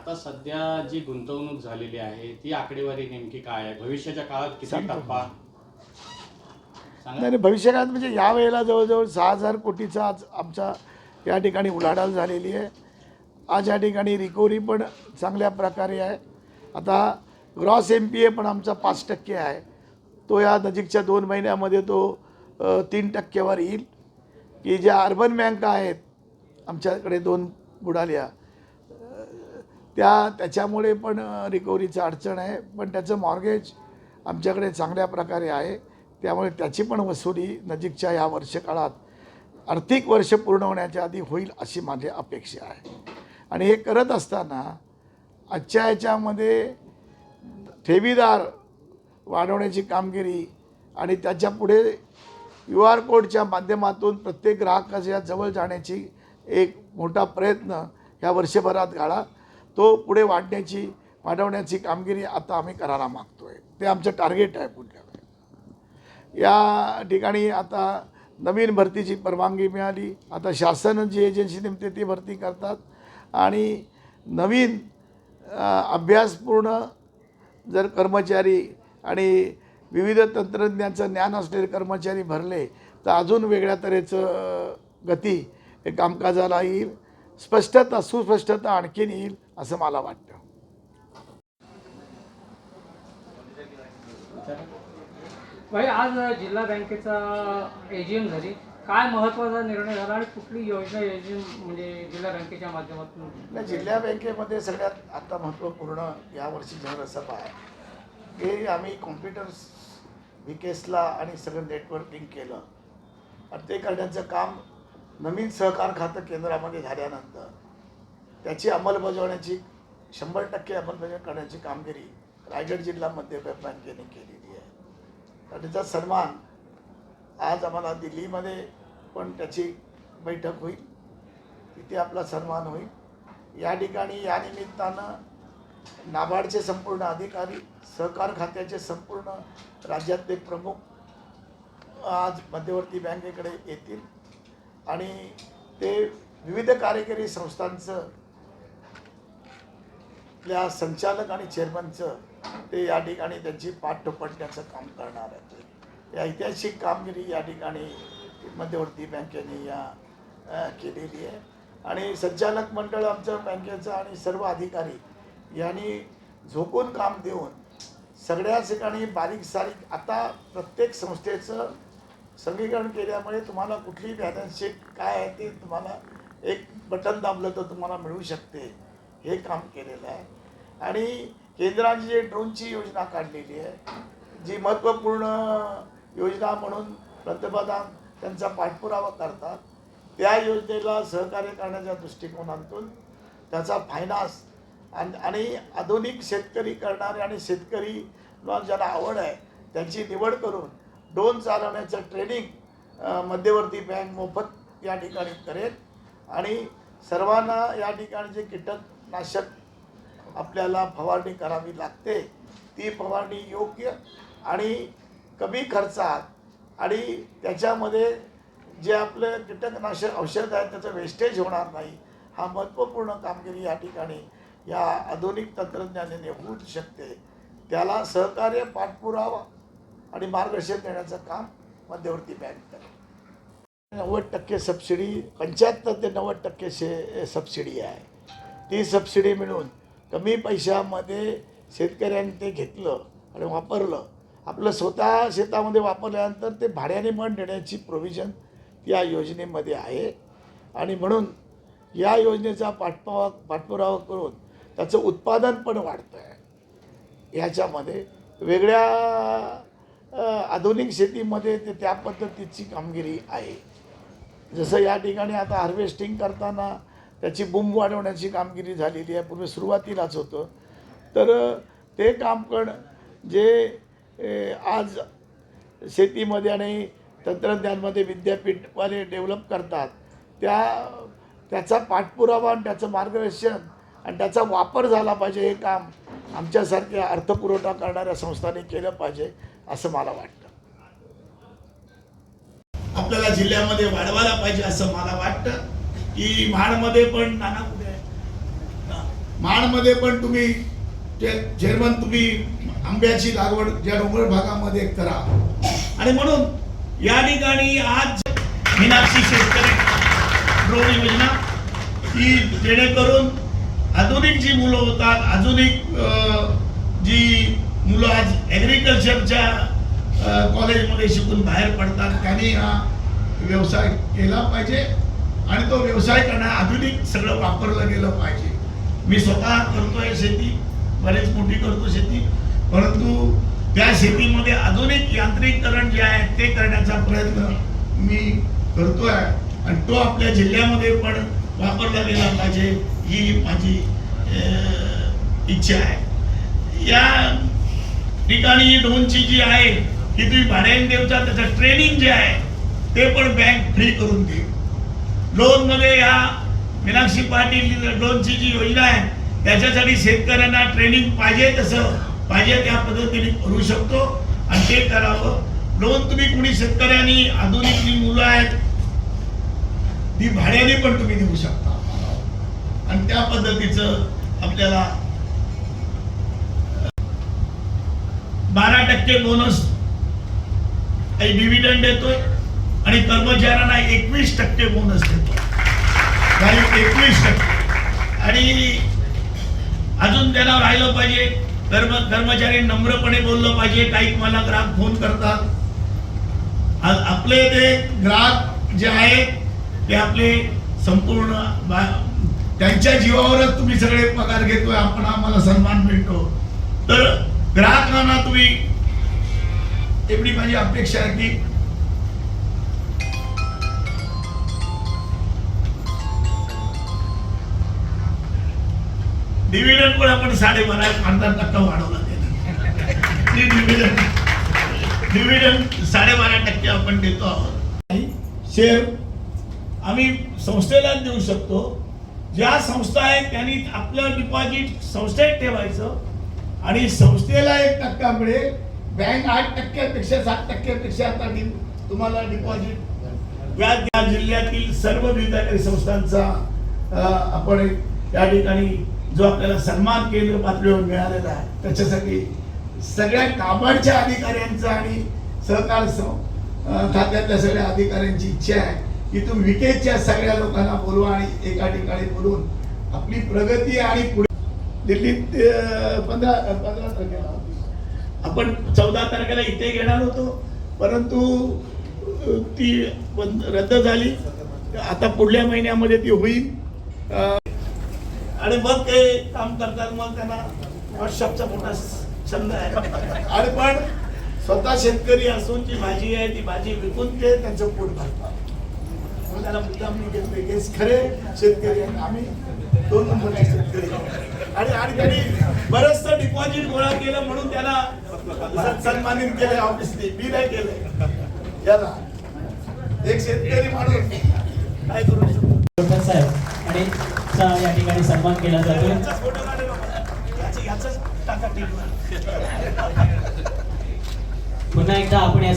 आता सध्या जी गुंतवणूक झालेली आहे ती आकडेवारी नेमकी काय आहे? भविष्याच्या काळात किती सांगतो. टप्पा? सांगा. नाही भविष्यकाळात म्हणजे या वेळेला जवळजवळ सहा हजार कोटीचा आज आमच्या या ठिकाणी उलाढाल झालेली आहे. आज या ठिकाणी रिकव्हरी पण चांगल्या प्रकारे आहे. आता ग्रॉस एम पी ए पण आमचा पाच टक्के आहे. तो या नजीकच्या दोन महिन्यामध्ये तो अ, तीन टक्क्यावर येईल. की ज्या अर्बन बँका आहेत आमच्याकडे दोन बुडाल्या. त्या त्याच्यामुळे पण रिकव्हरीचं अडचण आहे. पण त्याचं मॉर्गेज आमच्याकडे चांगल्या प्रकारे आहे. त्यामुळे त्याची पण वसुली नजीकच्या या वर्षकाळात आर्थिक वर्ष पूर्ण होण्याच्या आधी होईल अशी माझी अपेक्षा आहे. आणि हे करत असताना आजच्या याच्यामध्ये ठेवीदार वाढवण्याची कामगिरी आणि त्याच्या पुढे क्यू आर कोडच्या माध्यमातून प्रत्येक ग्राहकाच्या जवळ जाण्याची एक मोठा प्रयत्न ह्या वर्षभरात गाळा तो पुढे वाढण्याची वाढवण्याची कामगिरी आता आम्ही करायला मागतो आहे ते आमचं टार्गेट आहे पुढल्या वेळेला या ठिकाणी आता नवीन भरतीची परवानगी मिळाली. आता शासन जी एजन्सी नेमते ती भरती करतात. आणि नवीन अभ्यासपूर्ण जर कर्मचारी आणि विविध तंत्रज्ञानाचं ज्ञान असलेले कर्मचारी भरले तर अजून वेगळ्या तऱ्हेचं गती हे कामकाजाला येईल. स्पष्टता सुस्पष्टता आणखीन येईल असं मला वाटतं. भाई आज जिल्हा बँकेचा एजीएम झाली. काय महत्त्वाचा निर्णय झाला आणि कुठली योजना एजीएम म्हणजे जिल्हा बँकेच्या माध्यमातून? नाही जिल्हा बँकेमध्ये सगळ्यात आता महत्त्वपूर्ण यावर्षी जनरसभा आहे हे आम्ही कॉम्प्युटर्स विकेसला आणि सगळं नेटवर्किंग केलं. आणि ते करण्याचं काम नवीन सहकार खातं केंद्रामध्ये झाल्यानंतर त्याची अंमलबजावण्याची शंभर टक्के अंमलबजावणी करण्याची कामगिरी रायगड जिल्हा मध्य बँकेने केलेली आहे. आणि त्याचा सन्मान आज आम्हाला दिल्लीमध्ये पण त्याची बैठक होईल. तिथे आपला सन्मान होईल. या ठिकाणी या निमित्तानं नाबार्डचे संपूर्ण अधिकारी सहकार खात्याचे संपूर्ण राज्यातले प्रमुख आज मध्यवर्ती बँकेकडे येतील. आणि ते विविध कार्यकारी संस्थांचं आपल्या संचालक आणि चेअरमनचं ते या ठिकाणी त्यांची पाठ काम करणार आहेत. या ऐतिहासिक कामगिरी या ठिकाणी मध्यवर्ती बँकेने या केलेली आहे. आणि संचालक मंडळ आमचं बँकेचं आणि सर्व अधिकारी यांनी झोकून काम देऊन सगळ्याच ठिकाणी बारीक सारीक आता प्रत्येक संस्थेचं संघीकरण केल्यामुळे तुम्हाला कुठली बॅलन्स शीट काय आहे ते तुम्हाला एक बटन दाबलं तर तुम्हाला मिळू शकते. हे काम केलेलं आहे. आणि केंद्राने जे ड्रोनची योजना काढलेली आहे जी महत्त्वपूर्ण योजना म्हणून पंतप्रधान त्यांचा पाठपुरावा करतात त्या योजनेला सहकार्य करण्याच्या दृष्टिकोनातून त्याचा फायनान्स आणि आणि आधुनिक शेतकरी करणारे आणि शेतकरी ज्याला आवड आहे त्यांची निवड करून ड्रोन चालवण्याचं ट्रेनिंग मध्यवर्ती बँक मोफत या ठिकाणी करेल. आणि सर्वांना या ठिकाणी जे कीटकनाशक आपल्याला फवारणी करावी लागते. ती फवारणी योग्य आणि कमी खर्चात आणि त्याच्यामध्ये जे आपलं कीटकनाशक औषध आहे त्याचं वेस्टेज होणार नाही. हा महत्त्वपूर्ण कामगिरी या ठिकाणी या आधुनिक तंत्रज्ञानाने होऊ शकते. त्याला सहकार्य पाठपुरावा आणि मार्गदर्शन देण्याचं काम मध्यवर्ती बँक करेल नव्वद टक्के सबसिडी पंच्याहत्तर ते नव्वद टक्के शे सबसिडी आहे. ती सबसिडी मिळून कमी पैशामध्ये शेतकऱ्यांनी ते घेतलं आणि वापरलं. आपलं स्वतः शेतामध्ये वापरल्यानंतर ते भाड्याने पण देण्याची प्रोव्हिजन या योजनेमध्ये आहे. आणि म्हणून या योजनेचा पाठपुरावा पाठपुरावा करून त्याचं उत्पादन पण वाढतं आहे ह्याच्यामध्ये वेगळ्या आधुनिक शेतीमध्ये ते त्या पद्धतीची कामगिरी आहे. जसं या ठिकाणी आता हार्वेस्टिंग करताना त्याची बुंब वाढवण्याची कामगिरी झालेली आहे. पूर्वी सुरुवातीलाच होतं. तर ते काम पण जे आज शेतीमध्ये आणि तंत्रज्ञानमध्ये विद्यापीठवाले डेव्हलप करतात त्या त्याचा पाठपुरावा आणि त्याचं मार्गदर्शन आणि त्याचा वापर झाला पाहिजे हे काम आमच्यासारख्या अर्थपुरवठा करणाऱ्या संस्थांनी केलं पाहिजे. असं मला वाटतं. आपल्याला जिल्ह्यामध्ये वाढवायला पाहिजे असं मला वाटतं. की महाडमध्ये पण नाना कुठे आहे? पण तुम्ही जर्मन तुम्ही आंब्याची लागवड ज्या डोंगर भागामध्ये करा. आणि म्हणून या ठिकाणी आज मीनाक्षी शेतकरी ड्रोन योजना ही जेणेकरून आधुनिक जी मुलं होतात आधुनिक जी मुलं आज ॲग्रिकल्चरच्या कॉलेजमध्ये शिकून बाहेर पडतात. त्यांनी हा व्यवसाय केला पाहिजे आणि तो व्यवसाय करण्या आधुनिक सगळं वापरलं गेलं पाहिजे. मी स्वतः करतोय शेती बरेच मोठी करतो शेती परंतु त्या शेतीमध्ये आधुनिक यांत्रिकरण जे आहे ते करण्याचा प्रयत्न मी करतोय. आणि तो आपल्या जिल्ह्यामध्ये पण वापरला गेला पाहिजे ही माझी इच्छा आहे. या ठिकाणी लोनची जी आहे की तुम्ही भाड्याने देवचा त्याचं ट्रेनिंग जे आहे ते पण बँक फ्री करून देईल. लोनमध्ये या मीनाक्षी पाटील लोनची जी योजना आहे त्याच्यासाठी शेतकऱ्यांना ट्रेनिंग पाहिजे तसं पाहिजे त्या पद्धतीने करू शकतो. आणि ते करावं. लोन तुम्ही कुणी शेतकऱ्यांनी आधुनिक जी मुलं आहेत ती भाड्याने पण तुम्ही देऊ शकता. आणि त्या पद्धतीचं आपल्याला बारा टक्के बोनस काही डिव्हिडंड देतोय आणि कर्मचाऱ्यांना एकवीस टक्के बोनस देतो काही एकवीस टक्के. आणि अजून त्यांना राहिलं पाहिजे कर्म कर्मचारी नम्रपणे बोललं पाहिजे काही मला ग्राहक फोन करतात. आपले ते ग्राहक जे आहेत ते आपले संपूर्ण बा- त्यांच्या जीवावरच तुम्ही सगळे पगार घेतोय आपण आम्हाला सन्मान मिळतो. तर ग्राहकांना तुम्ही एवढी माझी अपेक्षा आहे की डिव्हिडंड पण आपण साडेबारा अर्धा टक्का वाढवला डिव्हिडंड डिव्हिडंड साडेबारा टक्के आपण देतो आहोत. शेअर आम्ही संस्थेलाच देऊ शकतो. ज्या संस्था आहेत त्यांनी आपलं डिपॉझिट संस्थेत ठेवायचं. आणि संस्थेला एक टक्का मिळेल. बँक आठ टक्क्यापेक्षा सात टक्क्यापेक्षा आता तुम्हाला डिपॉझिट व्याज या जिल्ह्यातील सर्व विद्यार्थी संस्थांचा आपण या ठिकाणी जो आपल्याला सन्मान केंद्र पातळीवर मिळालेला आहे त्याच्यासाठी सगळ्या काबाडच्या अधिकाऱ्यांचा आणि सहकार खात्यातल्या सगळ्या अधिकाऱ्यांची इच्छा आहे की तुम्ही विकेच्या सगळ्या लोकांना बोलवा आणि एका ठिकाणी बोलून आपली प्रगती आणि पुढे दिल्लीत पंधरा पंधरा तारखेला. होती. आपण चौदा तारखेला इथे घेणार होतो परंतु ती रद्द झाली. आता पुढल्या महिन्यामध्ये ती होईल. आणि मग ते काम करतात मग त्यांना व्हॉट्सअपचा मोठा छंद आहे. आणि पण स्वतः शेतकरी असून जी भाजी आहे ती भाजी विकून ते त्यांचं पोट भरतात. त्याला मुद्दाम मी घेतले खरे शेतकरी आम्ही दोन नंबरचे शेतकरी आहोत. आणि आणि त्यांनी बरचसं डिपॉझिट गोळा केलं म्हणून त्याला सन्मानित केले ऑफिसने मी नाही केलं याला. एक शेतकरी माणूस. काय करू शकतो? साहेब आणि या ठिकाणी सन्मान केला जातो. पुन्हा एकदा आपण या